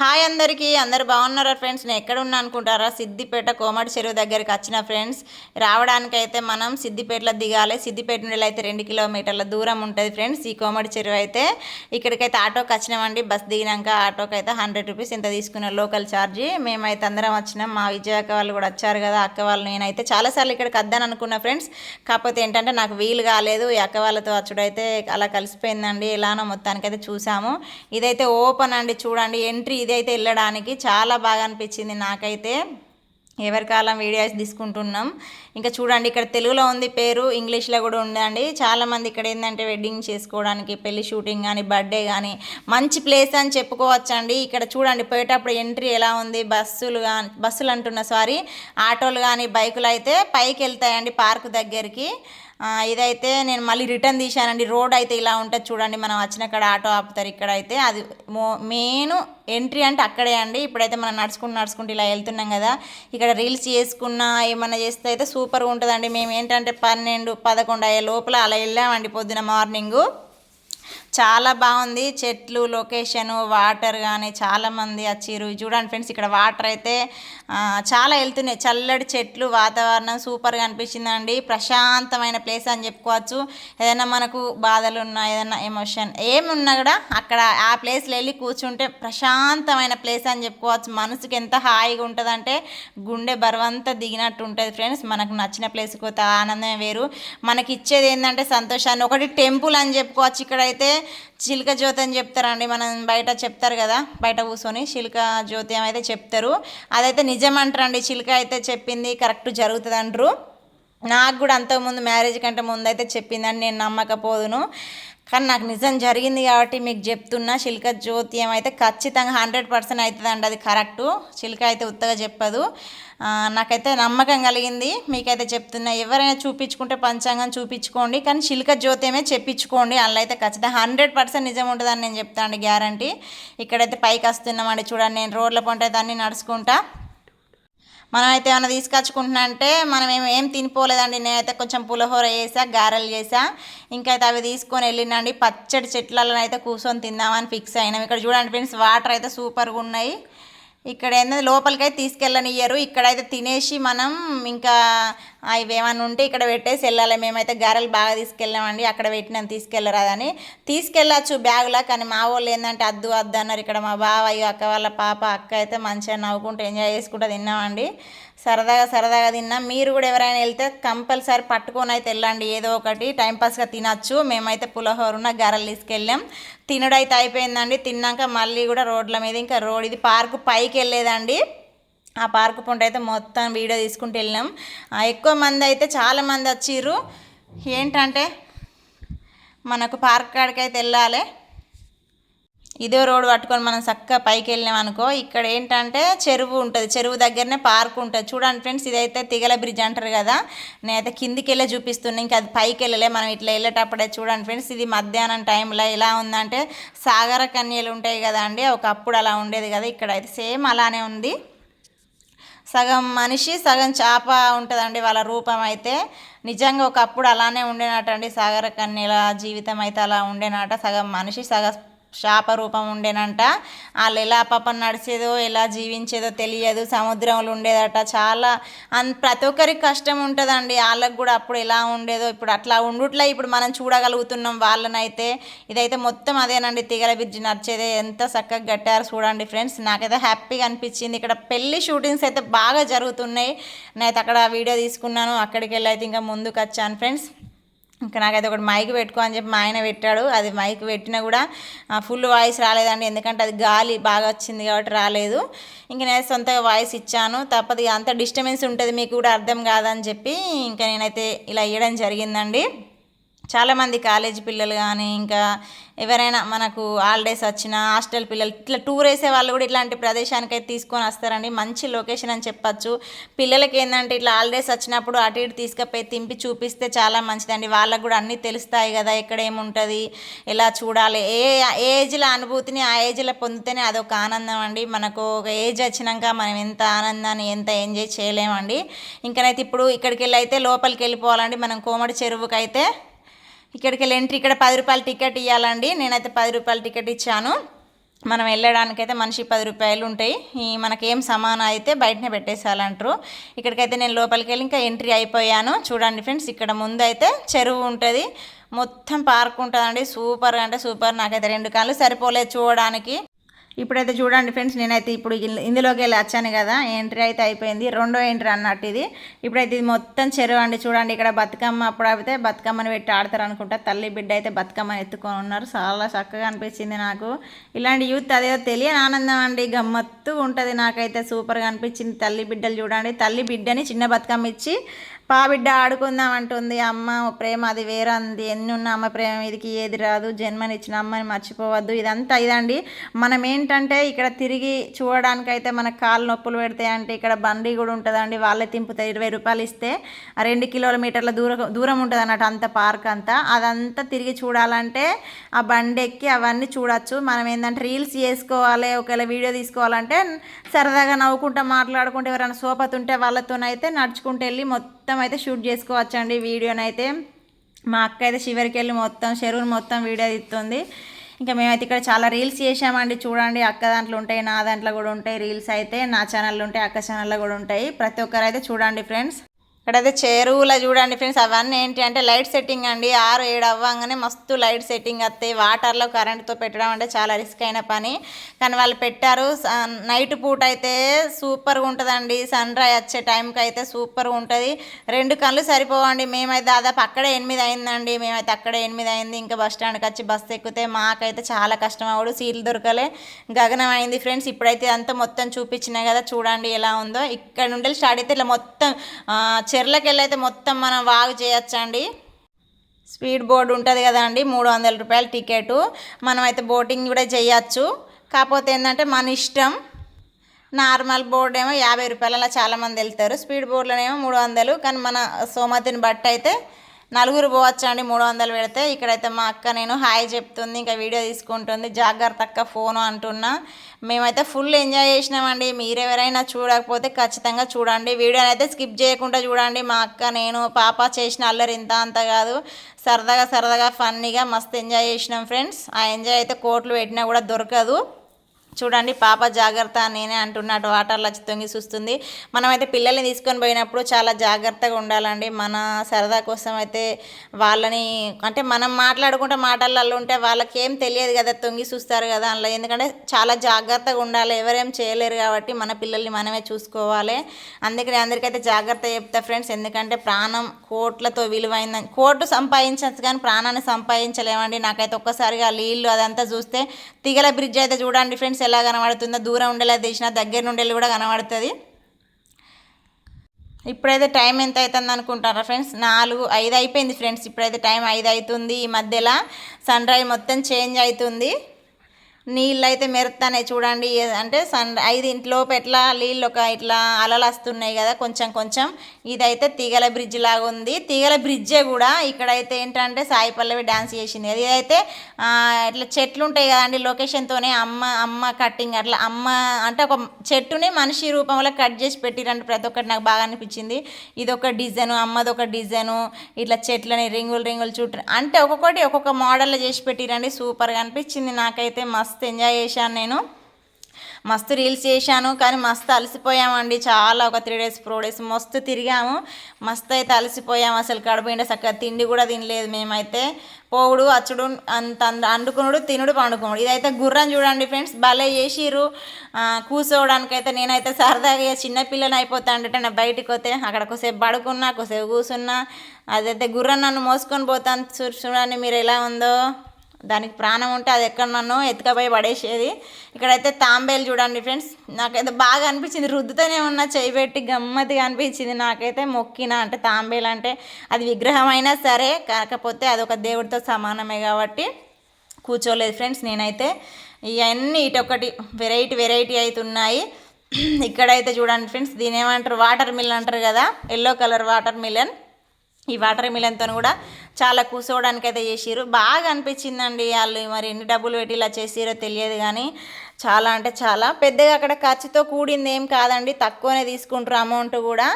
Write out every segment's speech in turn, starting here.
Hi అందరికీ అందరు బాగున్నారా ఫ్రెండ్స్? నేను ఎక్కడ ఉన్నా అనుకుంటారా? సిద్దిపేట కోమటి చెరువు దగ్గరికి వచ్చిన ఫ్రెండ్స్ రావడానికైతే మనం సిద్దిపేటలో దిగాలి. సిద్దిపేట నుండి అయితే రెండు కిలోమీటర్ల దూరం ఉంటుంది ఫ్రెండ్స్ ఈ కోమటి చెరువు అయితే. ఇక్కడికైతే ఆటోకి వచ్చినామండి బస్ దిగినాక ఆటోకి అయితే హండ్రెడ్ రూపీస్ ఇంత తీసుకున్న లోకల్ ఛార్జీ. మేమైతే అందరం వచ్చినాం మా విజయ అక్క వాళ్ళు కూడా వచ్చారు కదా అక్క వాళ్ళు నేనైతే చాలాసార్లు ఇక్కడికి వద్దాను అనుకున్నా ఫ్రెండ్స్. కాకపోతే ఏంటంటే నాకు వీలు కాలేదు ఈ అక్క వాళ్ళతో వచ్చుడైతే అలా కలిసిపోయిందండి ఎలానో మొత్తానికైతే చూసాము. ఇదైతే ఓపెన్ అండి చూడండి ఎంట్రీ ఇదైతే వెళ్ళడానికి చాలా బాగా అనిపించింది నాకైతే. ఎవరికాలం వీడియోస్ తీసుకుంటున్నాం. ఇంకా చూడండి ఇక్కడ తెలుగులో ఉంది పేరు ఇంగ్లీష్లో కూడా ఉందండి. చాలామంది ఇక్కడ ఏంటంటే వెడ్డింగ్ చేసుకోవడానికి పెళ్ళి షూటింగ్ కానీ బర్త్డే కానీ మంచి ప్లేస్ అని చెప్పుకోవచ్చండి. ఇక్కడ చూడండి పోయేటప్పుడు ఎంట్రీ ఎలా ఉంది బస్సులు కానీ బస్సులు అంటున్నా సారీ ఆటోలు కానీ బైకులు అయితే పైకి వెళ్తాయండి పార్క్ దగ్గరికి. ఇదైతే నేను మళ్ళీ రిటర్న్ తీశానండి. రోడ్ అయితే ఇలా ఉంటుంది చూడండి. మనం వచ్చిన కాడ ఆటో ఆపుతారు. ఇక్కడ అయితే అది మో మెయిన్ ఎంట్రీ అంటే అక్కడే అండి. ఇప్పుడైతే మనం నడుచుకుంటూ నడుచుకుంటూ ఇలా వెళ్తున్నాం కదా. ఇక్కడ రీల్స్ చేసుకున్నా ఏమన్నా చేస్తే అయితే సూపర్గా ఉంటుందండి. మేము ఏంటంటే పన్నెండు పదకొండు అయ్యే లోపల అలా వెళ్ళామండి పొద్దున మార్నింగు. చాలా బాగుంది. చెట్లు లొకేషన్ వాటర్ కానీ చాలామంది వచ్చిర్రు చూడండి ఫ్రెండ్స్ ఇక్కడ వాటర్ అయితే చాలా వెళ్తున్నాయి. చల్లటి చెట్లు వాతావరణం సూపర్గా అనిపించిందండి. ప్రశాంతమైన ప్లేస్ అని చెప్పుకోవచ్చు. ఏదైనా మనకు బాధలు ఉన్నా ఏదైనా ఎమోషన్ ఏమున్నా కూడా అక్కడ ఆ ప్లేస్లో వెళ్ళి కూర్చుంటే ప్రశాంతమైన ప్లేస్ అని చెప్పుకోవచ్చు. మనసుకి ఎంత హాయిగా ఉంటుందంటే గుండె బరువంతా దిగినట్టు ఉంటుంది ఫ్రెండ్స్. మనకు నచ్చిన ప్లేస్కి పోతే ఆనందమే వేరు. మనకి ఇచ్చేది ఏంటంటే సంతోషాన్ని. ఒకటి టెంపుల్ అని చెప్పుకోవచ్చు. ఇక్కడైతే చిలుక జ్యోతి అని చెప్తారండి. మనం బయట చెప్తారు కదా బయట కూర్చొని చిలుక జ్యోతి అయితే చెప్తారు. అదైతే నిజం అంటారండి చిలుక అయితే చెప్పింది కరెక్ట్ జరుగుతుంది అంటారు. నాకు కూడా అంతకుముందు మ్యారేజ్ కంటే ముందు అయితే చెప్పిందని నేను నమ్మకపోదును. కానీ నాకు నిజం జరిగింది కాబట్టి మీకు చెప్తున్నా చిలుక జ్యోతియం అయితే ఖచ్చితంగా హండ్రెడ్ పర్సెంట్ అవుతుందండి. అది కరెక్టు. చిలుక అయితే ఉత్తగా చెప్పదు. నాకైతే నమ్మకం కలిగింది. మీకైతే చెప్తున్నా ఎవరైనా చూపించుకుంటే పంచాంగం చూపించుకోండి. కానీ చిలుక జ్యోతియమే చెప్పించుకోండి. అందులో అయితే ఖచ్చితంగా హండ్రెడ్ పర్సెంట్ నిజం ఉంటుందని నేను చెప్తాను అండి గ్యారంటీ. ఇక్కడైతే పైకి వస్తున్నామండి. చూడండి నేను రోడ్ల పొంట దాన్ని నడుచుకుంటా. మనం అయితే ఏమైనా తీసుకొచ్చుకుంటున్నా అంటే మనం ఏం ఏం తినిపోలేదండి. నేనైతే కొంచెం పులిహోర చేసా గారెలు చేసా. ఇంకా అయితే అవి తీసుకొని వెళ్ళినండి పచ్చడి చెట్లలో అయితే కూర్చొని తిందామని ఫిక్స్ అయినాం. ఇక్కడ చూడండి ఫ్రెండ్స్ వాటర్ అయితే సూపర్గా ఉన్నాయి. ఇక్కడ ఏంటంటే లోపలికైతే తీసుకెళ్ళనియ్యరు. ఇక్కడైతే తినేసి మనం ఇంకా అవి ఏమైనా ఉంటే ఇక్కడ పెట్టేసి వెళ్ళాలి. మేమైతే గారెలు బాగా తీసుకెళ్ళామండి. అక్కడ పెట్టినాం తీసుకెళ్ళరాదని. తీసుకెళ్ళచ్చు బ్యాగులా కానీ మా వాళ్ళు ఏంటంటే అద్దు అద్దు అన్నారు. ఇక్కడ మా బావయ్య అక్క వాళ్ళ పాప అక్క అయితే మంచిగా నవ్వుకుంటూ ఎంజాయ్ చేసుకుంటూ తిన్నామండి. సరదాగా సరదాగా తిన్నాం. మీరు కూడా ఎవరైనా వెళ్తే కంపల్సరీ పట్టుకొని అయితే వెళ్ళండి. ఏదో ఒకటి టైంపాస్గా తినచ్చు. మేమైతే పులిహోరున్న గరలు తీసుకెళ్ళాం. తినుడైతే అయిపోయిందండి. తిన్నాక మళ్ళీ కూడా రోడ్ల మీద ఇంకా రోడ్ ఇది పార్క్ పైకి వెళ్ళేదండి. ఆ పార్క్ పొంట అయితే మొత్తం వీడియో తీసుకుంటూ వెళ్ళినాం ఎక్కువ మంది అయితే చాలామంది వచ్చిర్రు. ఏంటంటే మనకు పార్క్ కాడికి అయితే వెళ్ళాలి. ఇదే రోడ్డు పట్టుకొని మనం చక్కగా పైకి వెళ్ళినాం అనుకో ఇక్కడ ఏంటంటే చెరువు ఉంటుంది. చెరువు దగ్గరనే పార్క్ ఉంటుంది. చూడండి ఫ్రెండ్స్ ఇదైతే తిగల బ్రిడ్జ్ అంటారు కదా. నేనైతే కిందికి వెళ్ళే చూపిస్తున్నా ఇంకా అది పైకి వెళ్ళలే. మనం ఇట్లా వెళ్ళేటప్పుడే చూడండి ఫ్రెండ్స్ ఇది మధ్యాహ్నం టైంలో ఎలా ఉందంటే సాగర కన్యలు ఉంటాయి కదా అండి ఒకప్పుడు అలా ఉండేది కదా ఇక్కడ అయితే సేమ్ అలానే ఉంది. సగం మనిషి సగం చేప ఉంటుందండి వాళ్ళ రూపం అయితే. నిజంగా ఒకప్పుడు అలానే ఉండేనట అండి సాగర కన్యల జీవితం అయితే అలా ఉండేనట. సగం మనిషి సగం శాప రూపం ఉండేనంట. వాళ్ళు ఎలా పాపం నడిచేదో ఎలా జీవించేదో తెలియదు. సముద్రంలో ఉండేదట. చాలా అన్ ప్రతి ఒక్కరికి కష్టం ఉంటుందండి. వాళ్ళకు కూడా అప్పుడు ఎలా ఉండేదో ఇప్పుడు అట్లా ఉండుట్లా ఇప్పుడు మనం చూడగలుగుతున్నాం వాళ్ళనైతే. ఇదైతే మొత్తం అదేనండి. తీగల బ్రిడ్జ్ నడిచేదే ఎంత చక్కగా కట్టారు చూడండి ఫ్రెండ్స్. నాకైతే హ్యాపీగా అనిపించింది. ఇక్కడ పెళ్ళి షూటింగ్స్ అయితే బాగా జరుగుతున్నాయి. నేనైతే అక్కడ వీడియో తీసుకున్నాను. అక్కడికి వెళ్ళి అయితే ఇంకా ముందుకు వచ్చాను ఫ్రెండ్స్. ఇంకా నాకైతే ఒకటి మైక్ పెట్టుకో అని చెప్పి మా ఆయన పెట్టాడు. అది మైక్ పెట్టినా కూడా ఫుల్ వాయిస్ రాలేదండి. ఎందుకంటే అది గాలి బాగా వచ్చింది కాబట్టి రాలేదు. ఇంకా నేను సొంతగా వాయిస్ ఇచ్చాను. తప్పదు అంత డిస్టర్బెన్స్ ఉంటుంది మీకు కూడా అర్థం కాదని చెప్పి ఇంకా నేనైతే ఇలా ఇవ్వడం జరిగిందండి. చాలామంది కాలేజీ పిల్లలు కానీ ఇంకా ఎవరైనా మనకు హాలిడేస్ వచ్చిన హాస్టల్ పిల్లలు ఇట్లా టూర్ వేసే వాళ్ళు కూడా ఇట్లాంటి ప్రదేశానికి అయితే తీసుకొని వస్తారండి. మంచి లొకేషన్ అని చెప్పచ్చు. పిల్లలకి ఏంటంటే ఇట్లా హాలిడేస్ వచ్చినప్పుడు అటు ఇటు తీసుకుపోయి తింపి చూపిస్తే చాలా మంచిదండి. వాళ్ళకు కూడా అన్నీ తెలుస్తాయి కదా ఎక్కడ ఏముంటుంది ఎలా చూడాలి. ఏ ఏజ్లో అనుభూతిని ఆ ఏజ్లో పొందితేనే అదొక ఆనందం అండి. మనకు ఒక ఏజ్ వచ్చినాక మనం ఎంత ఆనందాన్ని ఎంత ఎంజాయ్ చేయలేమండి. ఇంకనైతే ఇప్పుడు ఇక్కడికి వెళ్ళి అయితే లోపలికి వెళ్ళిపోవాలండి. మనం కోమటి చెరువుకి అయితే ఇక్కడికి వెళ్ళి ఎంట్రీ ఇక్కడ పది రూపాయల టికెట్ ఇవ్వాలండి నేనైతే పది రూపాయల టికెట్ ఇచ్చాను. మనం వెళ్ళడానికైతే మనిషి పది రూపాయలు ఉంటాయి. ఈ మనకేం సమానం అయితే బయటనే పెట్టేసాలంటారు ఇక్కడికైతే నేను లోపలికి వెళ్ళి ఇంకా ఎంట్రీ అయిపోయాను. చూడండి ఫ్రెండ్స్ ఇక్కడ ముందు అయితే చెరువు ఉంటుంది. మొత్తం పార్క్ ఉంటుందండి. సూపర్ అంటే సూపర్ నాకైతే రెండు కాళ్ళు సరిపోలేదు చూడడానికి. ఇప్పుడైతే చూడండి ఫ్రెండ్స్ నేనైతే ఇప్పుడు ఇందులోకి వెళ్ళి వచ్చాను కదా ఎంట్రీ అయితే అయిపోయింది రెండో ఎంట్రీ అన్నట్టు ఇది. ఇప్పుడైతే ఇది మొత్తం చెరువు అండి చూడండి ఇక్కడ బతుకమ్మ అప్పుడు అయితే బతుకమ్మని పెట్టి ఆడతారు అనుకుంటా. తల్లి బిడ్డ అయితే బతుకమ్మని ఎత్తుకొని ఉన్నారు చాలా చక్కగా అనిపించింది నాకు. ఇలాంటి యూత్ అదేదో తెలియని ఆనందం అండి గమ్మత్తు ఉంటుంది నాకైతే సూపర్గా అనిపించింది. తల్లి బిడ్డలు చూడండి తల్లి బిడ్డని చిన్న బతుకమ్మ ఇచ్చి పా బిడ్డ ఆడుకుందాం అంటుంది అమ్మ ప్రేమ అది వేరంది ఎన్ని ఉన్న అమ్మ ప్రేమ ఇదికి ఏది రాదు. జన్మనిచ్చిన అమ్మని మర్చిపోవద్దు. ఇదంతా ఇదండి. మనం ఏంటంటే ఇక్కడ తిరిగి చూడడానికైతే మన కాళ్ళు నొప్పులు పెడతాయి అంటే ఇక్కడ బండి కూడా ఉంటుందండి. వాళ్ళే తింపుతారు ఇరవై రూపాయలు ఇస్తే రెండు కిలోమీటర్ల దూరం దూరం ఉంటుంది అన్నట్టు అంత పార్క్ అంతా. అదంతా తిరిగి చూడాలంటే ఆ బండి ఎక్కి అవన్నీ చూడొచ్చు. మనం ఏంటంటే రీల్స్ చేసుకోవాలి ఒకవేళ వీడియో తీసుకోవాలంటే సరదాగా నవ్వుకుంటా మాట్లాడుకుంటే ఎవరైనా సోపతి ఉంటే వాళ్ళతోనైతే నడుచుకుంటూ వెళ్ళి మొత్తం మొత్తం అయితే షూట్ చేసుకోవచ్చండి వీడియోనైతే. మా అక్క అయితే చివరికి వెళ్ళి మొత్తం చెరువును మొత్తం వీడియో ఇస్తుంది ఇంకా మేమైతే ఇక్కడ చాలా రీల్స్ చేసామండి చూడండి అక్క దాంట్లో ఉంటాయి నా దాంట్లో కూడా ఉంటాయి రీల్స్ అయితే. నా ఛానల్లో ఉంటాయి అక్క ఛానల్లో కూడా ఉంటాయి. ప్రతి ఒక్కరైతే చూడండి ఫ్రెండ్స్ ఇక్కడైతే చెరువులో చూడండి ఫ్రెండ్స్ అవన్నీ ఏంటి అంటే లైట్ సెట్టింగ్ అండి. ఆరు ఏడు అవ్వగానే మస్తు లైట్ సెట్టింగ్ వస్తాయి వాటర్లో కరెంట్తో పెట్టడం అంటే చాలా రిస్క్ అయిన పని. కానీ వాళ్ళు పెట్టారు. స- నైట్ పూట అయితే సూపర్గా ఉంటుందండి. సన్ రైజ్ వచ్చే టైంకి అయితే సూపర్గా ఉంటుంది. రెండు కళ్ళు సరిపోవండి. మేమైతే దాదాపు అక్కడే ఎనిమిది అయిందండి. మేమైతే అక్కడే ఎనిమిది అయింది. ఇంకా బస్ స్టాండ్కి వచ్చి బస్సు ఎక్కితే మాకైతే చాలా కష్టం. అవుడు సీట్లు దొరకలే. గగనం అయింది ఫ్రెండ్స్. ఇప్పుడైతే అంతా మొత్తం చూపించినా కదా చూడండి ఎలా ఉందో. ఇక్కడ నుండి స్టార్ట్ అయితే ఇట్లా మొత్తం ఆ, చెర్లకి అయితే మొత్తం మనం వాగు చేయొచ్చండి. స్పీడ్ బోర్డు ఉంటుంది కదా అండి మూడు వందల రూపాయల టికెట్. మనమైతే బోటింగ్ కూడా చేయొచ్చు. కాకపోతే ఏంటంటే మన ఇష్టం. నార్మల్ బోర్డు ఏమో యాభై రూపాయలు అలా చాలామంది వెళ్తారు. స్పీడ్ బోర్డులోనేమో మూడు వందలు కానీ మన సోమతిని బట్టి అయితే నలుగురు పోవచ్చు అండి మూడు వందలు పెడితే. ఇక్కడైతే మా అక్క నేను హాయ్ చెప్తుంది ఇంకా వీడియో తీసుకుంటుంది. జాగ్రత్త అక్క ఫోను అంటున్నా. మేమైతే ఫుల్ ఎంజాయ్ చేసినామండి. మీరెవరైనా చూడకపోతే ఖచ్చితంగా చూడండి. వీడియోని అయితే స్కిప్ చేయకుండా చూడండి. మా అక్క నేను పాప చేసిన అల్లరి ఇంత అంత కాదు. సరదాగా సరదాగా ఫన్నీగా మస్తు ఎంజాయ్ చేసినాం ఫ్రెండ్స్. ఆ ఎంజాయ్ అయితే కోట్లు పెట్టినా కూడా దొరకదు. చూడండి పాప జాగ్రత్త నేనే అంటున్నట్టు వాటర్లో వచ్చి తొంగి చూస్తుంది. మనమైతే పిల్లల్ని తీసుకొని పోయినప్పుడు చాలా జాగ్రత్తగా ఉండాలండి. మన సరదా కోసం అయితే వాళ్ళని అంటే మనం మాట్లాడుకుంటే మాటలలో ఉంటే వాళ్ళకి ఏం తెలియదు కదా తొంగి చూస్తారు కదా అందులో. ఎందుకంటే చాలా జాగ్రత్తగా ఉండాలి. ఎవరేం చేయలేరు కాబట్టి మన పిల్లల్ని మనమే చూసుకోవాలి. అందుకని అందరికైతే జాగ్రత్త చెప్తా ఫ్రెండ్స్. ఎందుకంటే ప్రాణం కోట్లతో విలువైందని కోట్లు సంపాదించచ్చు కానీ ప్రాణాన్ని సంపాదించలేమండి. నాకైతే ఒక్కసారిగా నీళ్ళు అదంతా చూస్తే తీగల బ్రిడ్జ్ అయితే చూడండి ఫ్రెండ్స్ ఎలా కనబడుతుందో. దూరం ఉండేలా తీసిన దగ్గర నుండి కూడా కనబడుతుంది. ఇప్పుడైతే టైం ఎంత అవుతుంది అనుకుంటారా ఫ్రెండ్స్ నాలుగు ఐదు అయిపోయింది ఫ్రెండ్స్ ఇప్పుడైతే టైం ఐదు అవుతుంది. ఈ మధ్యలో సన్ రైజ్ మొత్తం చేంజ్ అవుతుంది. నీళ్ళు అయితే మెరుతానే చూడండి అంటే సన్ ఐదింటిలోపు ఎట్లా నీళ్ళు ఒక ఇట్లా అలలు వస్తున్నాయి కదా కొంచెం కొంచెం. ఇదైతే తీగల బ్రిడ్జ్ లాగా ఉంది. తీగల బ్రిడ్జే కూడా ఇక్కడైతే ఏంటంటే సాయి పల్లవి డాన్స్ చేసింది. అది ఇదైతే ఇట్లా చెట్లు ఉంటాయి కదండి లొకేషన్తోనే అమ్మ అమ్మ కట్టింగ్ అట్లా అమ్మ అంటే ఒక చెట్టుని మనిషి రూపంలో కట్ చేసి పెట్టిరంటే ప్రతి ఒక్కటి నాకు బాగా అనిపించింది. ఇది ఒక డిజైను అమ్మది ఒక డిజైను ఇట్లా చెట్లని రింగులు రింగులు చుట్టూ అంటే ఒక్కొక్కటి ఒక్కొక్క మోడల్లో చేసి పెట్టిరండి. సూపర్గా అనిపించింది నాకైతే మస్తు ఎంజాయ్ చేశాను నేను. మస్తు రీల్స్ చేశాను కానీ మస్తు అలసిపోయామండి. చాలా ఒక త్రీ డేస్ ఫోర్ డేస్ మస్తు తిరిగాము. మస్తు అయితే అలసిపోయాము. అసలు కడుపు చక్కగా తిండి కూడా తినలేదు మేమైతే. పోవుడు అచ్చుడు అంత అండుకునుడు తినుడు పండుకునుడు. ఇదైతే గుర్రం చూడండి ఫ్రెండ్స్ భలే చేసిరు కూర్చోవడానికైతే నేనైతే సరదాగా ఇక చిన్న పిల్లని నా బయటికి పోతే అక్కడ కొసేపు పడుకున్నా కొసేపు కూర్చున్నా అదైతే గుర్రం నన్ను మోసుకొని పోతాను చూడండి మీరు ఎలా ఉందో. దానికి ప్రాణం ఉంటే అది ఎక్కడ నన్ను ఎత్తుకపోయి పడేసేది. ఇక్కడైతే తాంబేలు చూడండి ఫ్రెండ్స్. నాకైతే బాగా అనిపించింది. రుద్దుతూనే ఉన్న చేయి పెట్టి గమ్మతిగా అనిపించింది. నాకైతే మొక్కిన అంటే తాంబేలు అంటే అది విగ్రహం అయినా సరే కాకపోతే అది ఒక దేవుడితో సమానమే కాబట్టి కూర్చోలేదు ఫ్రెండ్స్ నేనైతే. ఇవన్నీ ఇటొకటి వెరైటీ వెరైటీ అయితే ఉన్నాయి ఇక్కడైతే చూడండి ఫ్రెండ్స్ దీని ఏమంటారు? వాటర్ మిలన్ అంటారు కదా? Yellow colour watermelon. ఈ వాటర్ మిలన్తో కూడా చాలా కూర్చోవడానికి అయితే చేసిర్రు. బాగా అనిపించిందండి వాళ్ళు మరి ఎన్ని డబ్బులు పెట్టి ఇలా చేసిరో తెలియదు కానీ చాలా అంటే చాలా. పెద్దగా అక్కడ ఖర్చుతో కూడింది ఏం కాదండి. తక్కువనే తీసుకుంటారు అమౌంట్ కూడా.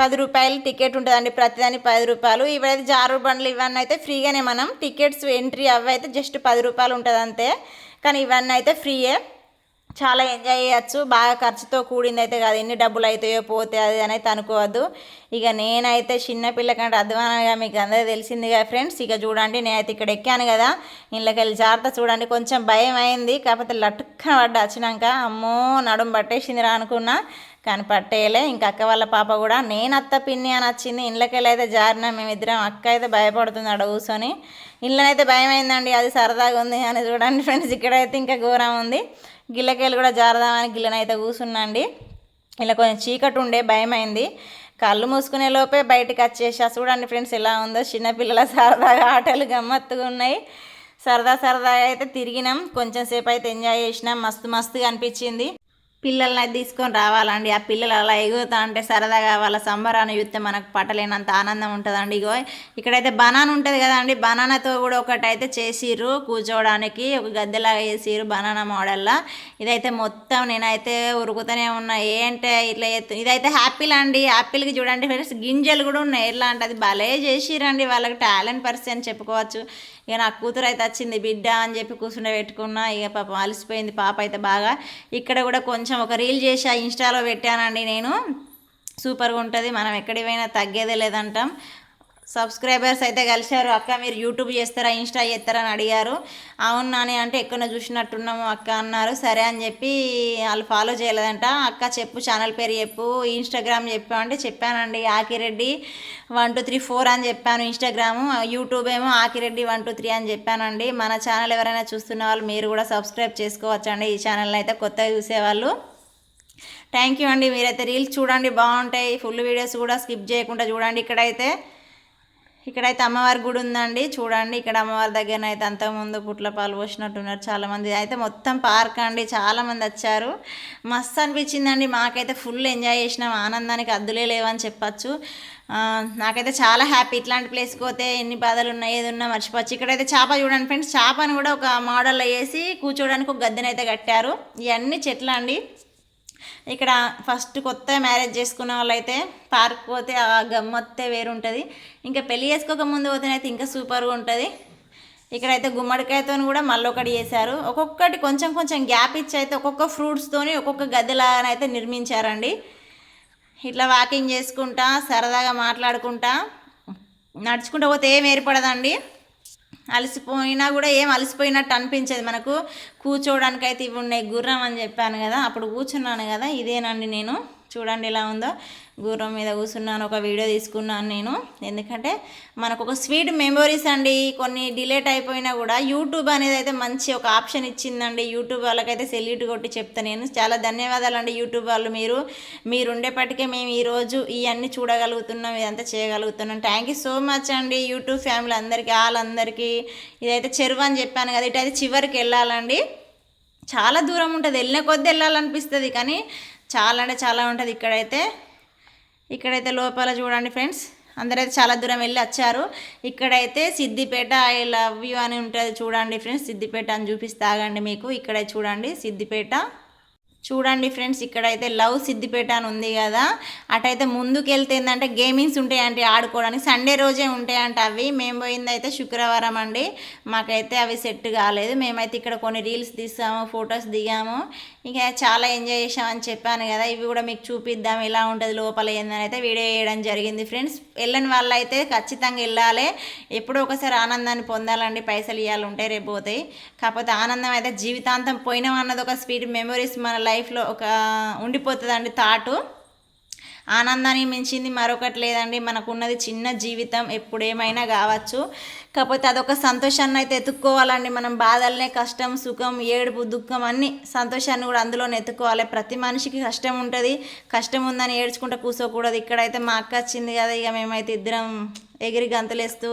పది రూపాయలు టికెట్ ఉంటుందండి ప్రతిదాని పది రూపాయలు. ఇవైతే జారు బండ్లు ఇవన్నీ అయితే ఫ్రీగానే మనం టికెట్స్ ఎంట్రీ అవి అయితే జస్ట్ పది రూపాయలు ఉంటుంది అంతే కానీ ఇవన్నీ అయితే ఫ్రీయే. చాలా ఎంజాయ్ చేయొచ్చు. బాగా ఖర్చుతో కూడింది అయితే కాదు. ఎన్ని డబ్బులు అవుతాయో పోతే అది అనేది అనుకోవద్దు ఇక నేనైతే చిన్నపిల్ల కంటే అధ్వానంగా మీకు అందరూ తెలిసింది కదా ఫ్రెండ్స్. ఇక చూడండి నేనైతే ఇక్కడ ఎక్కాను కదా. ఇళ్ళకి వెళ్ళి జాగ్రత్త చూడండి. కొంచెం భయం అయింది. కాకపోతే లట్టుక్క పడ్డ. వచ్చినాక అమ్మో నడుము పట్టేసింది రా అనుకున్నా. కానీ పట్టేయలే. ఇంకా అక్క వాళ్ళ పాప కూడా నేను అత్త పిన్ని అని వచ్చింది ఇళ్ళకెళ్ళి అయితే జారిన మేమిద్దరం. అక్క అయితే భయపడుతుంది అక్కడ కూర్చొని. ఇళ్ళనైతే భయం అయిందండి అది సరదాగా ఉంది అని చూడండి ఫ్రెండ్స్. ఇక్కడైతే ఇంకా ఘోరం ఉంది. గిల్లకెళ్ళి కూడా జారదామని గిల్లనైతే కూర్చున్నాండి ఇలా కొంచెం చీకటి ఉండే భయమైంది. కళ్ళు మూసుకునే లోపే బయటకు వచ్చేసా చూడండి ఫ్రెండ్స్ ఎలా ఉందో చిన్నపిల్లల సరదాగా ఆటలు గమ్మత్తుగా ఉన్నాయి. సరదా సరదాగా అయితే తిరిగినాం. కొంచెం సేపు అయితే ఎంజాయ్ చేసినాం. మస్తు మస్తుగా అనిపించింది. పిల్లల్ని తీసుకొని రావాలండి. ఆ పిల్లలు అలా ఎగురుతా అంటే సరదాగా వాళ్ళ సంబరాన్ని చూస్తే మనకు పట్టలేనంత ఆనందం ఉంటుందండి. ఇగో ఇక్కడైతే బనానా ఉంటుంది కదండి. బనానాతో కూడా ఒకటి అయితే చేసిర్రు కూర్చోవడానికి. ఒక గద్దెలాగా చేసిర్రు బనానా మోడల్లా. ఇదైతే మొత్తం నేనైతే ఉరుకుతూనే ఉన్నా. ఏంటే ఇట్లా ఇదైతే హ్యాపీలు అండి. హ్యాపీలకి చూడండి ఫ్రెండ్స్ గింజలు కూడా ఉన్నాయి. ఎట్లా అంటే అది భలే చేసిరండి వాళ్ళకి టాలెంట్ పర్సన్ చెప్పుకోవచ్చు. ఇక నా కూతురు అయితే వచ్చింది బిడ్డ అని చెప్పి కూర్చుండే పెట్టుకున్నా. ఇక పాప అలసిపోయింది పాప అయితే బాగా. ఇక్కడ కూడా కొంచెం ఒక రీల్ చేసి ఆ ఇన్స్టాలో పెట్టానండి నేను. సూపర్గా ఉంటుంది మనం ఎక్కడికి పోయినా తగ్గేదే లేదంటాం. సబ్స్క్రైబర్స్ అయితే కలిశారు. అక్క మీరు యూట్యూబ్ చేస్తారా ఇన్స్టా చేస్తారా అని అడిగారు. అవును నాని అంటే ఎక్కడ చూసినట్టున్నాము అక్క అన్నారు. సరే అని చెప్పి వాళ్ళు ఫాలో చేయలేదంట. అక్క చెప్పు ఛానల్ పేరు చెప్పు ఇన్స్టాగ్రామ్ చెప్పామంటే చెప్పానండి. Akireddy one two three four అని చెప్పాను. ఇన్స్టాగ్రాము యూట్యూబ్ ఏమో ఆకిరెడ్డి వన్ టూ త్రీ అని చెప్పానండి. మన ఛానల్ ఎవరైనా చూస్తున్న వాళ్ళు మీరు కూడా సబ్స్క్రైబ్ చేసుకోవచ్చండి. ఈ ఛానల్ అయితే కొత్తగా చూసేవాళ్ళు. థ్యాంక్ యూ అండి. మీరైతే రీల్స్ చూడండి బాగుంటాయి. ఫుల్ వీడియోస్ కూడా స్కిప్ చేయకుండా చూడండి ఇక్కడైతే. ఇక్కడైతే అమ్మవారి గుడి ఉందండి. చూడండి ఇక్కడ అమ్మవారి దగ్గర అయితే అంతకుముందు పుట్ల పాలు పోసినట్టున్నారు చాలామంది. అయితే మొత్తం పార్క్ అండి చాలామంది వచ్చారు. మస్తు అనిపించిందండి. మాకైతే ఫుల్ ఎంజాయ్ చేసినాం. ఆనందానికి అద్దులే లేవని చెప్పచ్చు. నాకైతే చాలా హ్యాపీ. ఇట్లాంటి ప్లేస్కి పోతే ఎన్ని బాధలు ఉన్నాయి ఏది ఉన్నా మర్చిపోవచ్చు. ఇక్కడైతే చేప చూడండి ఫ్రెండ్స్ చేపని కూడా ఒక మోడల్లో వేసి కూర్చోడానికి ఒక గద్దెనైతే కట్టారు. ఇవన్నీ చెట్ల అండి ఇక్కడ ఫస్ట్ కొత్త మ్యారేజ్ చేసుకున్న వాళ్ళైతే పార్క్ పోతే ఆ గమ్మత్తే వేరు ఉంటుంది ఇంకా పెళ్ళి చేసుకోక ముందు పోతేనైతే ఇంకా సూపర్గా ఉంటుంది. ఇక్కడైతే గుమ్మడికాయతో కూడా మళ్ళీ ఒకటి చేశారు. ఒక్కొక్కటి కొంచెం కొంచెం గ్యాప్ ఇచ్చి అయితే ఒక్కొక్క ఫ్రూట్స్తోని ఒక్కొక్క గదిలాగానైతే నిర్మించారండి. ఇట్లా వాకింగ్ చేసుకుంటా సరదాగా మాట్లాడుకుంటా నడుచుకుంటూ పోతే ఏం ఏర్పడదండి? అలసిపోయినా కూడా ఏం అలసిపోయినట్టు అనిపించేది మనకు. కూర్చోవడానికి అయితే ఇవి ఉన్నాయి గుర్రం అని చెప్పాను కదా అప్పుడు కూర్చున్నాను కదా ఇదేనండి నేను. చూడండి ఎలా ఉందో. గుర్రం మీద కూర్చున్నాను ఒక వీడియో తీసుకున్నాను నేను. ఎందుకంటే మనకు ఒక స్వీట్ మెమొరీస్ అండి. కొన్ని డిలేట్ అయిపోయినా కూడా యూట్యూబ్ అనేది అయితే మంచి ఒక ఆప్షన్ ఇచ్చిందండి. యూట్యూబ్ వాళ్ళకైతే సెల్యూట్ కొట్టి చెప్తా నేను. చాలా ధన్యవాదాలు అండి యూట్యూబ్ వాళ్ళు మీరు. మీరు ఉండేపటికే మేము ఈరోజు ఇవన్నీ చూడగలుగుతున్నాం ఇదంతా చేయగలుగుతున్నాం. థ్యాంక్ యూ సో మచ్ అండి యూట్యూబ్ ఫ్యామిలీ అందరికీ వాళ్ళందరికీ ఇదైతే చెరువు అని చెప్పాను కదా ఇటైతే చివరికి వెళ్ళాలండి. చాలా దూరం ఉంటుంది. వెళ్ళిన కొద్దీ వెళ్ళాలనిపిస్తుంది కానీ చాలా అంటే చాలా ఉంటుంది ఇక్కడైతే. ఇక్కడైతే లోపల చూడండి ఫ్రెండ్స్. అందరైతే చాలా దూరం వెళ్ళి వచ్చారు. ఇక్కడైతే సిద్దిపేట ఐ లవ్ యూ అని ఉంటుంది చూడండి ఫ్రెండ్స్. సిద్దిపేట అని చూపిస్తాగండి మీకు. ఇక్కడ చూడండి సిద్దిపేట. చూడండి ఫ్రెండ్స్ ఇక్కడైతే లవ్ సిద్దిపేట అని ఉంది కదా. అటైతే ముందుకు వెళ్తే ఏంటంటే గేమింగ్స్ ఉంటాయంటే ఆడుకోవడానికి. సండే రోజే ఉంటాయంట అవి. మేము పోయింది అయితే శుక్రవారం అండి. మాకైతే అవి సెట్ కాలేదు. మేమైతే ఇక్కడ కొన్ని రీల్స్ తీసాము ఫొటోస్ దిగాము. ఇక చాలా ఎంజాయ్ చేసామని చెప్పాను కదా ఇవి కూడా మీకు చూపిద్దాం ఎలా ఉంటుంది లోపల ఏందని అయితే వీడియో వేయడం జరిగింది. ఫ్రెండ్స్ వెళ్ళని వాళ్ళు అయితే ఖచ్చితంగా వెళ్ళాలి. ఎప్పుడో ఒకసారి ఆనందాన్ని పొందాలండి పైసలు ఇవ్వాలి రేపు పోతాయి. కాకపోతే ఆనందం అయితే జీవితాంతం పోయినాం అన్నది ఒక స్వీట్ మెమొరీస్ మన లైఫ్లో ఒక ఉండిపోతుందండి థాటు ఆనందాన్ని మించింది మరొకటి లేదండి మనకున్నది చిన్న జీవితం ఎప్పుడేమైనా కావచ్చు. కాకపోతే అదొక సంతోషాన్ని అయితే ఎత్తుక్కోవాలండి. మనం బాధలనే కష్టం సుఖం ఏడుపు దుఃఖం అన్నీ సంతోషాన్ని కూడా అందులోనే ఎత్తుకోవాలి ప్రతి మనిషికి కష్టం ఉంటుంది. కష్టం ఉందని ఏడ్చుకుంటూ కూర్చోకూడదు ఇక్కడైతే మా అక్క వచ్చింది కదా ఇక మేమైతే ఇద్దరం ఎగిరి గంతలేస్తూ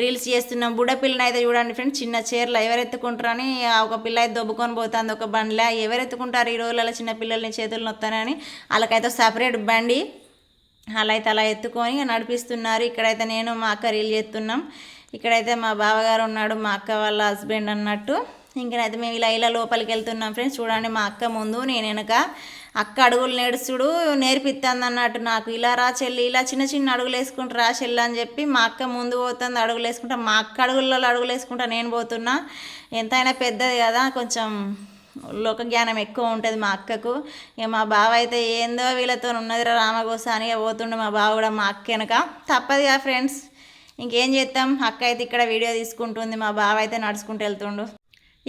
రీల్స్ చేస్తున్నాం. బుడ్డ పిల్లని అయితే చూడండి ఫ్రెండ్స్ చిన్న చీరలు ఎవరెత్తుకుంటారని ఒక పిల్ల అయితే దొబ్బుకొని పోతుంది ఒక బండ్లా. ఎవరెత్తుకుంటారు ఈ రోజులలో చిన్న పిల్లల్ని చేతులు నొత్తానని వాళ్ళకైతే సపరేట్ బండి. అలా అయితే అలా ఎత్తుకొని నడిపిస్తున్నారు. ఇక్కడైతే నేను మా అక్క రీల్ చేస్తున్నాం. ఇక్కడైతే మా బావగారు ఉన్నాడు మా అక్క వాళ్ళ హస్బెండ్ అన్నట్టు. ఇంకనైతే మేము ఇలా ఇలా లోపలికి వెళ్తున్నాం ఫ్రెండ్స్ చూడండి మా అక్క ముందు నేను వెనక. అక్క అడుగులు నేడుస్తుడు నేర్పిస్తుంది అన్నట్టు నాకు. ఇలా రా చెల్లి ఇలా చిన్న చిన్న అడుగులు వేసుకుంటూ రా చెల్లి అని చెప్పి మా అక్క ముందు పోతుంది అడుగులు వేసుకుంటా. మా అక్క అడుగులలో అడుగులు వేసుకుంటా నేను పోతున్నా. ఎంతైనా పెద్దది కదా కొంచెం లోక జ్ఞానం ఎక్కువ ఉంటుంది మా అక్కకు. ఇక మా బావ అయితే ఏందో వీళ్ళతో ఉన్నది రామగోస అని ఇక పోతుండే మా బావ కూడా మా అక్క వెనక. తప్పదుగా ఫ్రెండ్స్ ఇంకేం చేస్తాం అక్క అయితే ఇక్కడ వీడియో తీసుకుంటుంది. మా బావ అయితే నడుచుకుంటూ వెళ్తుండు.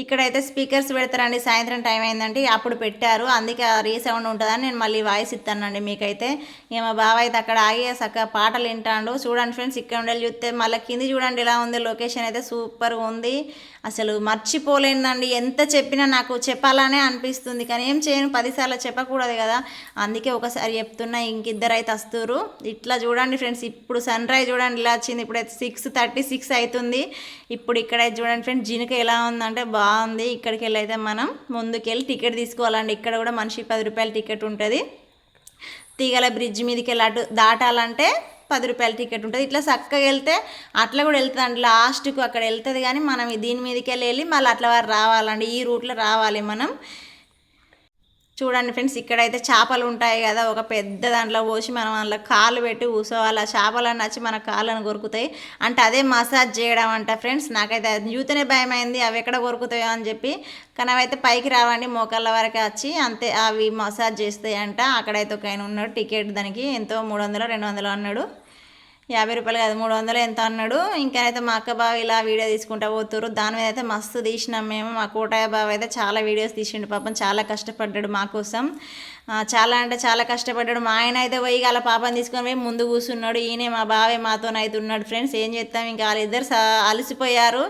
ఇక్కడైతే స్పీకర్స్ పెడతారండి. సాయంత్రం టైం అయిందంటే అప్పుడు పెట్టారు. అందుకే ఆ రీసౌండ్ ఉంటుందని నేను మళ్ళీ వాయిస్ ఇస్తానండి మీకైతే. ఇక మా బావ అయితే అక్కడ ఆగి చక్కగా పాటలు వింటాడు. చూడండి ఫ్రెండ్స్ ఇక్కడ ఉండే చూస్తే మళ్ళీ కింది చూడండి ఇలా ఉంది. లొకేషన్ అయితే సూపర్గా ఉంది. అసలు మర్చిపోలేనండి. ఎంత చెప్పినా నాకు చెప్పాలనే అనిపిస్తుంది. కానీ ఏం చేయను పదిసార్లు చెప్పకూడదు కదా. అందుకే ఒకసారి చెప్తున్నా ఇంకిద్దరు అయితే వస్తురు ఇట్లా చూడండి ఫ్రెండ్స్ ఇప్పుడు సన్ రైజ్ చూడండి ఇలా వచ్చింది. ఇప్పుడైతే సిక్స్ థర్టీ సిక్స్ అవుతుంది ఇప్పుడు ఇక్కడ చూడండి ఫ్రెండ్స్ జినుక ఎలా ఉందంటే బాగుంది. ఇక్కడికి వెళ్ళి అయితే మనం ముందుకెళ్ళి టికెట్ తీసుకోవాలండి. ఇక్కడ కూడా మనిషి పది రూపాయల టికెట్ ఉంటుంది. తీగల బ్రిడ్జ్ మీదకి వెళ్ళి అటు దాటాలంటే పది రూపాయల టికెట్ ఉంటుంది. ఇట్లా చక్కగా వెళ్తే అట్లా కూడా వెళ్తుందండి. లాస్ట్కు అక్కడ వెళ్తుంది కానీ మనం దీని మీదకి వెళ్ళి మళ్ళీ అట్లా వారు రావాలండి. ఈ రూట్లో రావాలి మనం. చూడండి ఫ్రెండ్స్ ఇక్కడైతే చేపలు ఉంటాయి కదా ఒక పెద్ద దాంట్లో పోసి మనం అందులో కాలు పెట్టి కూసోవాలి ఆ చేపలను వచ్చి మన కాళ్ళను కొరుకుతాయి. అంటే అదే మసాజ్ చేయడం అంట ఫ్రెండ్స్ నాకైతే అది చూతేనే భయం అయింది అవి ఎక్కడ కొరుకుతాయో అని చెప్పి. కానీ అవైతే పైకి రావండి మోకాళ్ళ వరకు వచ్చి అంతే అవి మసాజ్ చేస్తాయి అంట అక్కడైతే ఒక ఆయన ఉన్నాడు టికెట్ దానికి ఎంతో మూడు వందలు రెండు వందలు అన్నాడు. యాభై రూపాయలు కాదు మూడు వందలు ఎంత అన్నాడు. ఇంకనైతే మా అక్క బావ ఇలా వీడియో తీసుకుంటా పోతురు దాని మీద అయితే మస్తు తీసినాం మేము. మా కోటాయ బావ అయితే చాలా వీడియోస్ తీసిండు పాపం చాలా కష్టపడ్డాడు మా కోసం. చాలా అంటే చాలా కష్టపడ్డాడు. మా ఆయన అయితే పోయి అలా పాపని తీసుకొని పోయి ముందు కూర్చున్నాడు ఈయనే మా బావే మాతోనైతే ఉన్నాడు. ఫ్రెండ్స్ ఏం చేస్తాం? ఇంకా వాళ్ళిద్దరు అలసిపోయారు.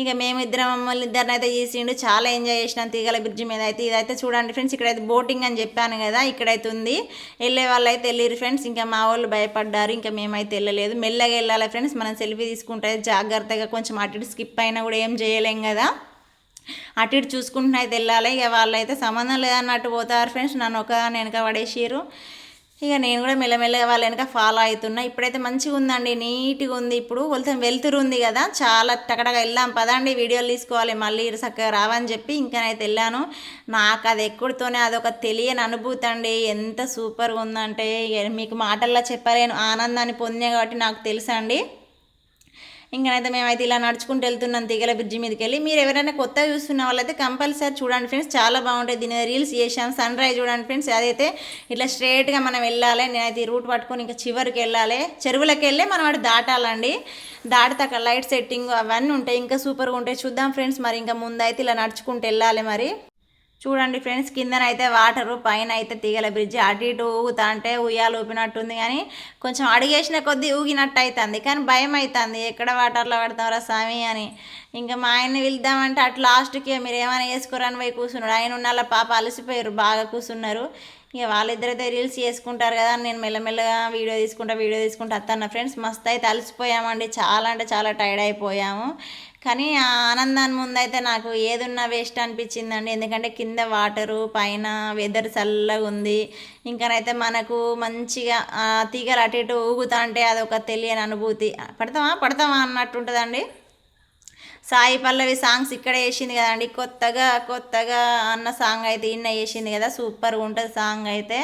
ఇంకా మేమిద్దరం మమ్మల్ని ఇద్దరిని అయితే చేసిండు చాలా ఎంజాయ్ చేసినాం తీగల బ్రిడ్జి మీద అయితే. ఇదైతే చూడండి ఫ్రెండ్స్ ఇక్కడైతే బోటింగ్ అని చెప్పాను కదా ఇక్కడైతే ఉంది. వెళ్ళే వాళ్ళు అయితే వెళ్ళారు ఫ్రెండ్స్ ఇంకా మా వాళ్ళు భయపడ్డారు. ఇంకా మేమైతే వెళ్ళలేదు. మెల్లగా వెళ్ళాలి ఫ్రెండ్స్ మనం సెల్ఫీ తీసుకుంటే జాగ్రత్తగా కొంచెం అటు ఇటు స్కిప్ అయినా కూడా ఏం చేయలేం కదా. అటు ఇటు చూసుకుంటున్నా అయితే వెళ్ళాలి. ఇక వాళ్ళు అయితే సంబంధం లేదన్నట్టు పోతారు ఫ్రెండ్స్ నన్ను ఒక వెనక పడేసారు ఇక నేను కూడా మెల్లమెల్లగా వాళ్ళ వెనక ఫాలో అవుతున్నా. ఇప్పుడైతే మంచిగా ఉందండి నీట్గా ఉంది. ఇప్పుడు వెళ్తాం వెళ్తురు ఉంది కదా. చాలా టకటగా వెళ్ళాం పదండి వీడియోలు తీసుకోవాలి మళ్ళీ చక్కగా రావని చెప్పి ఇంకనైతే వెళ్ళాను. నాకు అది ఎక్కడితోనే అదొక తెలియని అనుభూతి అండి. ఎంత సూపర్గా ఉందంటే ఇక మీకు మాటల్లో చెప్పలేను. ఆనందాన్ని పొందినా కాబట్టి నాకు తెలుసండి. ఇంకనైతే మేమైతే ఇలా నడుచుకుంటూ వెళ్తున్నాం తీగల బ్రిడ్జి మీదకి వెళ్ళి మీరు ఎవరైనా కొత్తగా చూస్తున్న వాళ్ళైతే కంపల్సరీ చూడండి ఫ్రెండ్స్. చాలా బాగుంటుంది దీని రీల్స్ చేసాం సన్ రైజ్ చూడండి ఫ్రెండ్స్. అదైతే ఇట్లా స్ట్రేట్గా మనం వెళ్ళాలి. నేనైతే ఈ రూట్ పట్టుకొని ఇంకా చివరికి వెళ్ళాలి. చెరువులకు వెళ్ళి మనం అటు దాటాలండి. దాటితే అక్కడ లైట్ సెట్టింగ్ అవన్నీ ఉంటాయి. ఇంకా సూపర్గా ఉంటాయి. చూద్దాం ఫ్రెండ్స్. మరి ఇంకా ముందైతే ఇలా నడుచుకుంటూ వెళ్ళాలి మరి. చూడండి ఫ్రెండ్స్ కిందన అయితే వాటరు పైన అయితే తీగల బ్రిడ్జ్ అటు ఇటు ఊగుతా అంటే ఉయ్యాలు ఊపినట్టుంది కానీ కొంచెం అడిగేసిన కొద్దీ ఊగినట్టు అవుతుంది కానీ భయం అవుతుంది ఎక్కడ వాటర్లో పడతామరా స్వామి అని. ఇంకా మా ఆయన్ని వెళ్దామంటే అటు లాస్ట్కి మీరు ఏమైనా వేసుకోరని పోయి కూర్చున్నాడు. ఆయన ఉన్న పాప అలసిపోయారు బాగా కూర్చున్నారు. ఇక వాళ్ళిద్దరైతే రీల్స్ చేసుకుంటారు కదా నేను మెల్లమెల్లగా వీడియో తీసుకుంటా వీడియో తీసుకుంటా అత్తన్న. ఫ్రెండ్స్ మస్తు అయితే అలసిపోయామండి. చాలా అంటే చాలా టైర్డ్ అయిపోయాము. కానీ ఆ ఆనందాన్ని ముందైతే నాకు ఏదున్నా వేస్ట్ అనిపించిందండి. ఎందుకంటే కింద వాటరు పైన వెదర్ చల్లగా ఉంది. ఇంకానైతే మనకు మంచిగా తీగలు అటు ఇటు ఊగుతా అంటే అదొక తెలియని అనుభూతి. పడతామా పడతామా అన్నట్టు ఉంటుందండి. సాయి పల్లవి సాంగ్స్ ఇక్కడ వేసింది కదండి. కొత్తగా కొత్తగా అన్న సాంగ్ అయితే ఇన్న వేసింది కదా. సూపర్గా ఉంటుంది సాంగ్ అయితే.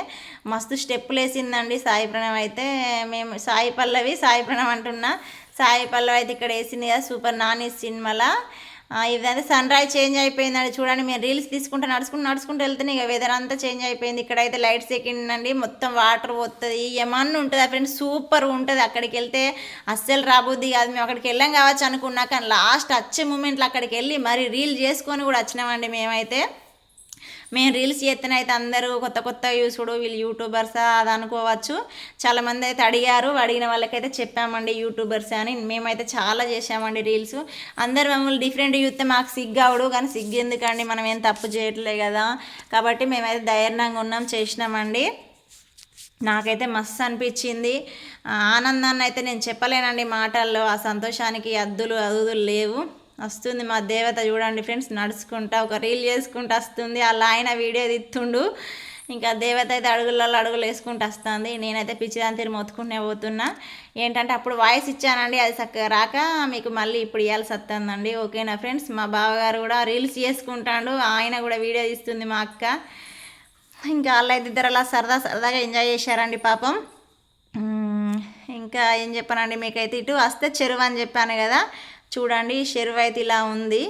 మస్తు స్టెప్పులు వేసిందండి సాయి ప్రణవ్ అయితే. మేము సాయి పల్లవి సాయి ప్రణవ్ అంటున్నా. సాయి పల్లవి అయితే ఇక్కడ వేసింది కదా సూపర్ నాని సినిమాలో. ఇదంతా సన్ రైజ్ చేంజ్ అయిపోయిందండి. చూడండి మేము రీల్స్ తీసుకుంటూ నడుచుకుంటూ నడుచుకుంటూ వెళ్తేనే ఇక వెదర్ అంతా చేంజ్ అయిపోయింది. ఇక్కడైతే లైట్స్ ఎక్కిండండి మొత్తం వాటర్ పోతుంది. ఏమన్నా ఉంటుంది ఆ ఫ్రెండ్స్ సూపర్ ఉంటుంది. అక్కడికి వెళ్తే అస్సలు రాబోద్ది కాదు. మేము అక్కడికి వెళ్ళాం కావచ్చు అనుకున్నా కానీ లాస్ట్ వచ్చే మూమెంట్లో అక్కడికి వెళ్ళి మరి రీల్ చేసుకొని కూడా వచ్చినామండి మేమైతే. మేము రీల్స్ చేస్తేనైతే అందరూ కొత్త కొత్త చూసుడు వీళ్ళు యూట్యూబర్స్ అది అనుకోవచ్చు. చాలామంది అయితే అడిగారు అడిగిన వాళ్ళకైతే చెప్పామండి యూట్యూబర్స్ అని. మేమైతే చాలా చేసామండి రీల్స్ అందరు మమ్మల్ని డిఫరెంట్ చూస్తే మాకు సిగ్గావుడు కానీ సిగ్గు ఎందుకండి? మనం ఏం తప్పు చేయట్లే కదా. కాబట్టి మేమైతే ధైర్యంగా ఉన్నాం చేసినామండి. నాకైతే మస్తు అనిపించింది. ఆనందాన్ని అయితే నేను చెప్పలేనండి మాటల్లో. ఆ సంతోషానికి అద్దులు అదుదులు లేవు. వస్తుంది మా దేవత చూడండి ఫ్రెండ్స్ నడుచుకుంటా ఒక రీల్ చేసుకుంటూ వస్తుంది. అలా ఆయన వీడియో తిత్తుండు ఇంకా దేవత అయితే అడుగులలో అడుగులు వేసుకుంటూ వస్తుంది. నేనైతే పిచ్చిదాని తిరిగి మొత్తుకుంటే పోతున్నా. ఏంటంటే అప్పుడు వాయిస్ ఇచ్చానండి అది చక్కగా రాక మీకు మళ్ళీ ఇప్పుడు ఇవ్వాల్సి వస్తుందండి. ఓకేనా ఫ్రెండ్స్? మా బావగారు కూడా రీల్స్ చేసుకుంటాడు. ఆయన కూడా వీడియో తీస్తుంది మా అక్క. ఇంకా వాళ్ళైతే ఇద్దరు అలా సరదా సరదాగా ఎంజాయ్ చేశారండి పాపం. ఇంకా ఏం చెప్పానండి మీకైతే ఇటు వస్తే చెరువు అని చెప్పాను కదా. చూడండి చెరువు అయితే ఇలా ఉంది.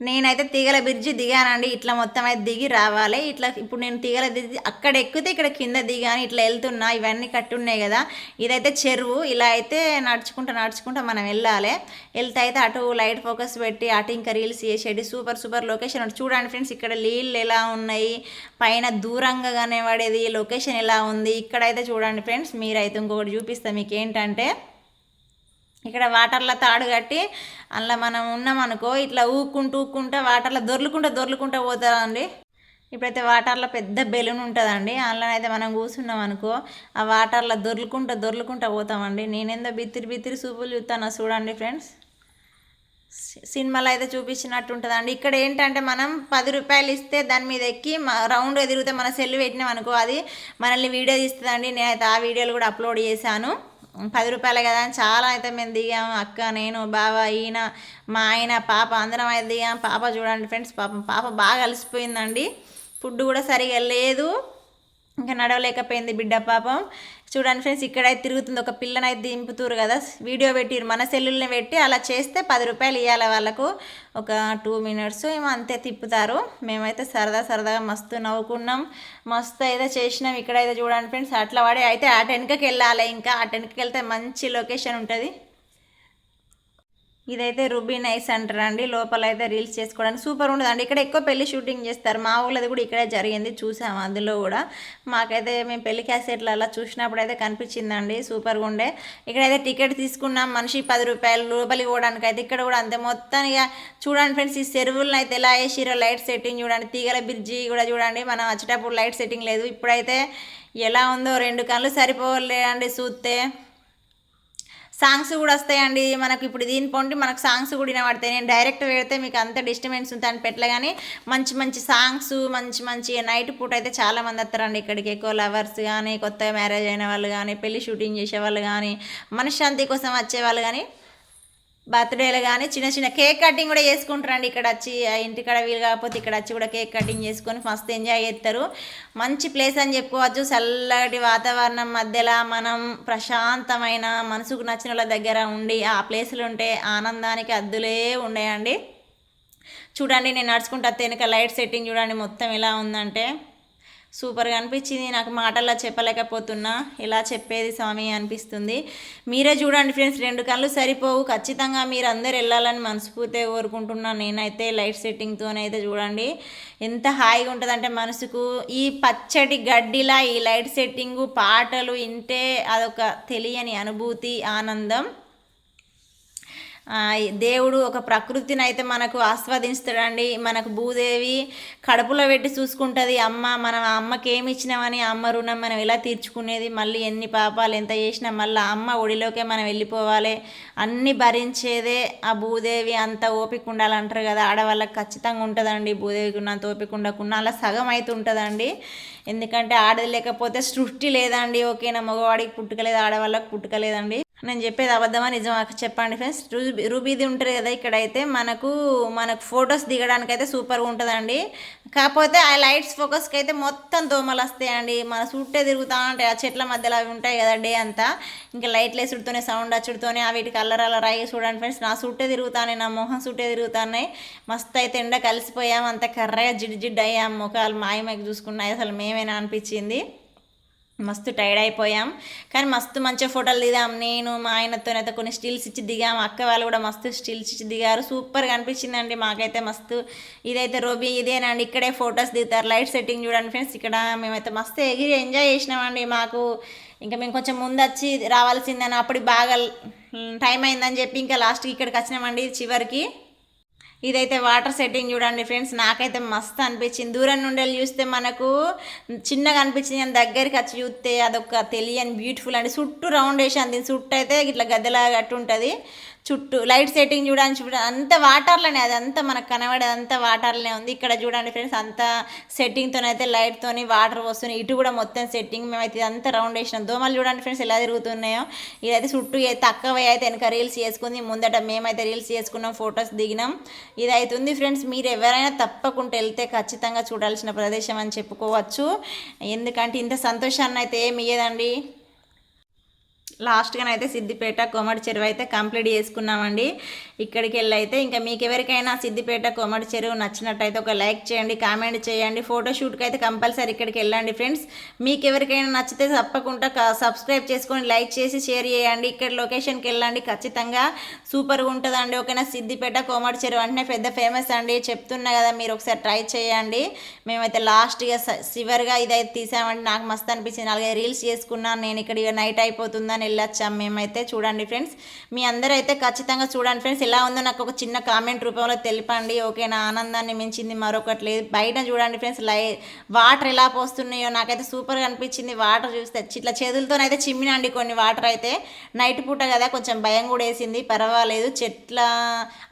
నేనైతే తీగల బ్రిడ్జి దిగానండి. ఇట్లా మొత్తం అయితే దిగి రావాలి. ఇట్లా ఇప్పుడు నేను తీగల దిగి అక్కడ ఎక్కితే ఇక్కడ కింద దిగాను. ఇట్లా వెళ్తున్నా. ఇవన్నీ కట్టున్నాయి కదా. ఇదైతే చెరువు. ఇలా అయితే నడుచుకుంటా నడుచుకుంటా మనం వెళ్ళాలి. వెళ్తే అయితే అటు లైట్ ఫోకస్ పెట్టి అటు ఇంకా రీల్స్ చేసేటి సూపర్ సూపర్ లొకేషన్ చూడండి ఫ్రెండ్స్. ఇక్కడ నీళ్ళు ఎలా ఉన్నాయి? పైన దూరంగా కనబడేది. లొకేషన్ ఎలా ఉంది? ఇక్కడైతే చూడండి ఫ్రెండ్స్. మీరైతే ఇంకొకటి చూపిస్తాను మీకు ఏంటంటే ఇక్కడ వాటర్లో తాడు కట్టి అందులో మనం ఉన్నామనుకో ఇట్లా ఊక్కుంటూ ఊక్కుంటా వాటర్లో దొర్లుకుంటా దొర్లుకుంటా పోతామండి ఇప్పుడైతే వాటర్లో పెద్ద బెలూన్ ఉంటుందండి. అందులో అయితే మనం కూర్చున్నాం అనుకో ఆ వాటర్లో దొర్లుకుంటా దొర్లుకుంటా పోతామండి. నేనేందో బిత్తిరి బిత్తిరి సూపులు చూస్తాను చూడండి ఫ్రెండ్స్. సి- సినిమాలో అయితే చూపించినట్టు ఉంటుందండి. ఇక్కడ ఏంటంటే మనం పది రూపాయలు ఇస్తే దాని మీద ఎక్కి రౌండ్ ఎదిరిగితే మన సెల్ పెట్టినాం అనుకో అది మనల్ని వీడియో తీస్తుందండి. నేనైతే ఆ వీడియోలు కూడా అప్లోడ్ చేశాను. పది రూపాయలే కదా అని చాలా అయితే మేము దిగాము అక్క నేను బావ ఈయన మా ఆయన పాప అందరం అయితే దిగాం. పాప చూడండి ఫ్రెండ్స్ పాపం పాప బాగా అలసిపోయిందండి. ఫుడ్ కూడా సరిగా లేదు. ఇంకా నడవలేకపోయింది బిడ్డ పాపం. చూడండి ఫ్రెండ్స్ ఇక్కడైతే తిరుగుతుంది ఒక పిల్లని దింపుతురు కదా. వీడియో పెట్టిరు మన సెల్లుల్ని పెట్టి అలా చేస్తే పది రూపాయలు ఇవ్వాలి వాళ్ళకు. ఒక టూ మినిట్స్ ఏమో అంతే తిప్పుతారు. మేమైతే సరదా సరదాగా మస్తు నవ్వుకున్నాం. మస్తు అయితే చేసినాం. ఇక్కడైతే చూడండి ఫ్రెండ్స్ అట్లా పడి అయితే ఆ టెన్కి వెళ్ళాలి ఇంకా. ఆ టెన్కి వెళ్తే మంచి లొకేషన్ ఉంటుంది. ఇదైతే రుబీ నైస్ అంటారండి లోపల అయితే రీల్స్ చేసుకోవడానికి సూపర్ ఉండదండి. ఇక్కడ ఎక్కువ పెళ్ళి షూటింగ్ చేస్తారు. మా ఊళ్ళది కూడా ఇక్కడే జరిగింది. చూసాము అందులో కూడా. మాకైతే మేము పెళ్ళి క్యాసెట్లు అలా చూసినప్పుడు అయితే కనిపించిందండి. సూపర్గా ఉండే. ఇక్కడైతే టికెట్ తీసుకున్నాం. మనిషి పది రూపాయలు లోపలికి పోవడానికి అయితే ఇక్కడ కూడా అంతే. మొత్తం ఇక చూడండి ఫ్రెండ్స్ ఈ చెరువులను అయితే ఎలా వేసిరో లైట్ సెట్టింగ్ చూడండి. తీగల బ్రిడ్జి కూడా చూడండి. మనం వచ్చేటప్పుడు లైట్ సెట్టింగ్ లేదు. ఇప్పుడైతే ఎలా ఉందో రెండు కళ్ళు సరిపోలేదండి. చూస్తే సాంగ్స్ కూడా వస్తాయండి. మనకు ఇప్పుడు దీని పొంటి మనకు సాంగ్స్ కూడా వినబడతాయి. నేను డైరెక్ట్ పెడితే మీకు అంత డిస్టర్బెన్స్ ఉంటుంది పెట్టలే కానీ మంచి మంచి సాంగ్స్ మంచి మంచి నైట్ పూట అయితే చాలా మంది వస్తారండి ఇక్కడికి. ఎక్కువ లవర్స్ కానీ కొత్తగా మ్యారేజ్ అయిన వాళ్ళు కానీ పెళ్ళి షూటింగ్ చేసే వాళ్ళు కానీ మనశ్శాంతి కోసం వచ్చే వాళ్ళు కానీ బర్త్డేలు కానీ చిన్న చిన్న కేక్ కటింగ్ కూడా చేసుకుంటారండి. ఇక్కడ వచ్చి ఆ ఇంటికాడ వీలు కాకపోతే ఇక్కడ వచ్చి కూడా కేక్ కటింగ్ చేసుకొని మస్తు ఎంజాయ్ చేస్తారు. మంచి ప్లేస్ అని చెప్పుకోవచ్చు. చల్లటి వాతావరణం మధ్యలో మనం ప్రశాంతమైన మనసుకు నచ్చిన వాళ్ళ దగ్గర ఉండి ఆ ప్లేసులు ఉంటే ఆనందానికి అద్దులే ఉండేయండి. చూడండి నేను నడుచుకుంటా వెనుక లైట్ సెట్టింగ్ చూడండి మొత్తం ఎలా ఉందంటే. సూపర్గా అనిపించింది. నాకు మాటల్లో చెప్పలేకపోతున్నా. ఇలా చెప్పేది స్వామి అనిపిస్తుంది. మీరే చూడండి ఫ్రెండ్స్ రెండు కళ్ళు సరిపోవు. ఖచ్చితంగా మీరు అందరు వెళ్ళాలని మనస్ఫూర్తిగా కోరుకుంటున్నాను నేనైతే లైట్ సెట్టింగ్తోనైతే చూడండి. ఎంత హాయిగా ఉంటుందంటే మనసుకు. ఈ పచ్చడి గడ్డిలా ఈ లైట్ సెట్టింగు పాటలు వింటే అదొక తెలియని అనుభూతి ఆనందం. దేవుడు ఒక ప్రకృతిని అయితే మనకు ఆస్వాదిస్తాడండి మనకు భూదేవి కడుపులో పెట్టి చూసుకుంటుంది అమ్మ మనం ఆ అమ్మకి ఏమి ఇచ్చినామని అమ్మ రుణం మనం ఎలా తీర్చుకునేది? మళ్ళీ ఎన్ని పాపాలు ఎంత చేసినా మళ్ళీ ఆ అమ్మ ఒడిలోకే మనం వెళ్ళిపోవాలి. అన్ని భరించేదే ఆ భూదేవి అంత ఓపిక ఉండాలంటారు కదా. ఆడవాళ్ళకి ఖచ్చితంగా ఉంటుందండి భూదేవికి ఉన్నంత ఓపిక ఉండకుండా. అలా సగం అయితే ఉంటుందండి. ఎందుకంటే ఆడది లేకపోతే సృష్టి లేదండి. ఓకేనా? మగవాడికి పుట్టుకలేదు ఆడవాళ్ళకి పుట్టుకలేదండి నేను చెప్పేది అబద్ధమా నిజమా? చెప్పండి ఫ్రెండ్స్ రూబీ రూబీది ఉంటుంది కదా ఇక్కడైతే మనకు మనకు ఫొటోస్ దిగడానికి అయితే సూపర్గా ఉంటుందండి. కాకపోతే ఆ లైట్స్ ఫోకస్కి అయితే మొత్తం దోమలు వస్తాయండి. మన చుట్టే తిరుగుతూ ఉంటాయి. ఆ చెట్ల మధ్యలో అవి ఉంటాయి కదా డే అంతా. ఇంకా లైట్లు వేసుడుతోనే సౌండ్ వచ్చుడుతోనే ఆ వీటికి అల్లర అల్లర అయ్యి చూడండి ఫ్రెండ్స్ నా చుట్టే తిరుగుతానే నా మొహం చుట్టే తిరుగుతున్నాయి మస్తు అయితే ఎండ కలిసిపోయాం. అంత కర్రగా జిడ్డు జిడ్డు అయ్యాం. ముఖాలు మాయమైకి చూసుకున్నాయి. అసలు మేమేనా అనిపించింది. మస్తు టైర్డ్ అయిపోయాం. కానీ మస్తు మంచిగా ఫోటోలు దిగాం. నేను మా ఆయనతో అయితే కొన్ని స్టిల్స్ ఇచ్చి దిగాం. అక్క వాళ్ళు కూడా మస్తు స్టిల్స్ ఇచ్చి దిగారు. సూపర్గా అనిపించిందండి. మాకైతే మస్తు ఇదైతే రోబీ ఇదేనండి ఇక్కడే ఫొటోస్ దిగుతారు. లైట్ సెట్టింగ్ చూడండి ఫ్రెండ్స్ ఇక్కడ మేమైతే మస్తు ఎగిరి ఎంజాయ్ చేసినామండి. మాకు ఇంకా మేము కొంచెం ముందు వచ్చి రావాల్సిందని అప్పుడు బాగా టైం అయిందని చెప్పి ఇంకా లాస్ట్కి ఇక్కడికి వచ్చినామండి చివరికి. ఇదైతే వాటర్ సెట్టింగ్ చూడండి ఫ్రెండ్స్. నాకైతే మస్తు అనిపించింది. దూరం నుండి వెళ్ళి చూస్తే మనకు చిన్నగా అనిపించింది. అని దగ్గరికి వచ్చి చూస్తే అదొక తెలియని బ్యూటిఫుల్ అండి. చుట్టూ రౌండ్ వేసాను. దీని చుట్టూ అయితే ఇట్లా గద్దెలా గట్టి ఉంటుంది చుట్టూ లైట్ సెట్టింగ్ చూడండి చూడండి అంత వాటర్లోనే అది అంతా మనకు కనబడేది అంతా వాటర్లోనే ఉంది. ఇక్కడ చూడండి ఫ్రెండ్స్ అంతా సెట్టింగ్తో అయితే లైట్తోని వాటర్ వస్తున్నాయి ఇటు కూడా మొత్తం సెట్టింగ్ మేమైతే ఇదంతా రౌండ్ వేసినాం దోమలు చూడండి ఫ్రెండ్స్ ఎలా తిరుగుతున్నాయో. ఇదైతే చుట్టూ తక్కువ అయితే వెనక రీల్స్ చేసుకుంది. ముందట మేమైతే రీల్స్ చేసుకున్నాం ఫొటోస్ దిగినాం. ఇది అయితే ఉంది ఫ్రెండ్స్ మీరు ఎవరైనా తప్పకుండా వెళ్తే ఖచ్చితంగా చూడాల్సిన ప్రదేశం అని చెప్పుకోవచ్చు. ఎందుకంటే ఇంత సంతోషాన్ని అయితే ఏమి ఇయ్యదండి. లాస్ట్గా అయితే సిద్దిపేట కోమటి చెరువు అయితే కంప్లీట్ చేసుకున్నామండి. ఇక్కడికి వెళ్ళి అయితే ఇంకా మీకు ఎవరికైనా సిద్దిపేట కోమటి చెరువు నచ్చినట్టయితే ఒక లైక్ చేయండి కామెంట్ చేయండి ఫోటోషూట్కి అయితే కంపల్సరీ ఇక్కడికి వెళ్ళండి ఫ్రెండ్స్. మీకు ఎవరికైనా నచ్చితే తప్పకుండా సబ్స్క్రైబ్ చేసుకొని లైక్ చేసి షేర్ చేయండి. ఇక్కడ లొకేషన్కి వెళ్ళండి ఖచ్చితంగా సూపర్గా ఉంటుందండి. ఓకేనా? సిద్దిపేట కోమటి చెరువు అంటే పెద్ద ఫేమస్ అండి. చెప్తున్నా కదా మీరు ఒకసారి ట్రై చేయండి. మేమైతే లాస్ట్గా చివరిగా ఇదైతే తీసామండి. నాకు మస్తు అనిపించింది. అలాగే రీల్స్ చేసుకున్నాను నేను. ఇక్కడ నైట్ అయిపోతుందని వెళ్ళొచ్చాం మేమైతే. చూడండి ఫ్రెండ్స్ మీ అందరూ అయితే ఖచ్చితంగా చూడండి ఫ్రెండ్స్ ఎలా ఉందో నాకు ఒక చిన్న కామెంట్ రూపంలో తెలిపండి ఓకే నా ఆనందాన్ని మించింది మరొకటి లేదు. బయట చూడండి ఫ్రెండ్స్ లై వాటర్ ఎలా పోస్తున్నాయో నాకైతే సూపర్గా అనిపించింది. వాటర్ చూస్తే ఇట్లా చేతులతోనైతే చిమ్మినండి కొన్ని వాటర్ అయితే. నైట్ పూట కదా కొంచెం భయం కూడా వేసింది. పర్వాలేదు చెట్ల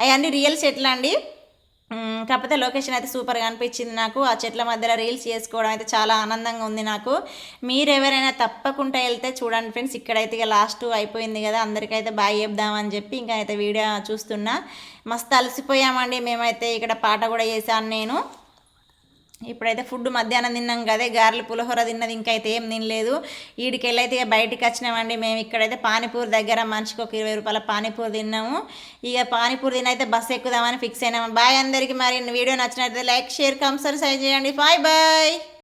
అవన్నీ రియల్ చెట్లు అండి కాకపోతే లొకేషన్ అయితే సూపర్గా అనిపించింది నాకు. ఆ చెట్ల మధ్యలో రీల్స్ చేసుకోవడం అయితే చాలా ఆనందంగా ఉంది నాకు. మీరు ఎవరైనా తప్పకుండా వెళ్తే చూడండి ఫ్రెండ్స్ ఇక్కడైతే ఇక లాస్ట్ అయిపోయింది కదా అందరికైతే బాయ్ చెప్దామని చెప్పి ఇంకా అయితే వీడియో చూస్తున్నా. మస్తు అలసిపోయామండి మేమైతే ఇక్కడ పాట కూడా చేశాను నేను. ఇప్పుడైతే ఫుడ్ మధ్యాహ్నం తిన్నాం కదే గారెలు పులిహోర తిన్నది ఇంకా అయితే ఏం తినలేదు. వీడికెళ్ళైతే ఇక బయటికి వచ్చినామండి మేము ఇక్కడైతే పానీపూరి దగ్గర మనిషికి ఒక ఇరవై రూపాయల పానీపూరి తిన్నాము. ఇక పానీపూరి తినైతే బస్సు ఎక్కుదామని ఫిక్స్ అయినాము. బాయ్ అందరికీ మరి వీడియో నచ్చినట్లయితే లైక్ షేర్ కంపల్సరీ చేయండి. Bye bye!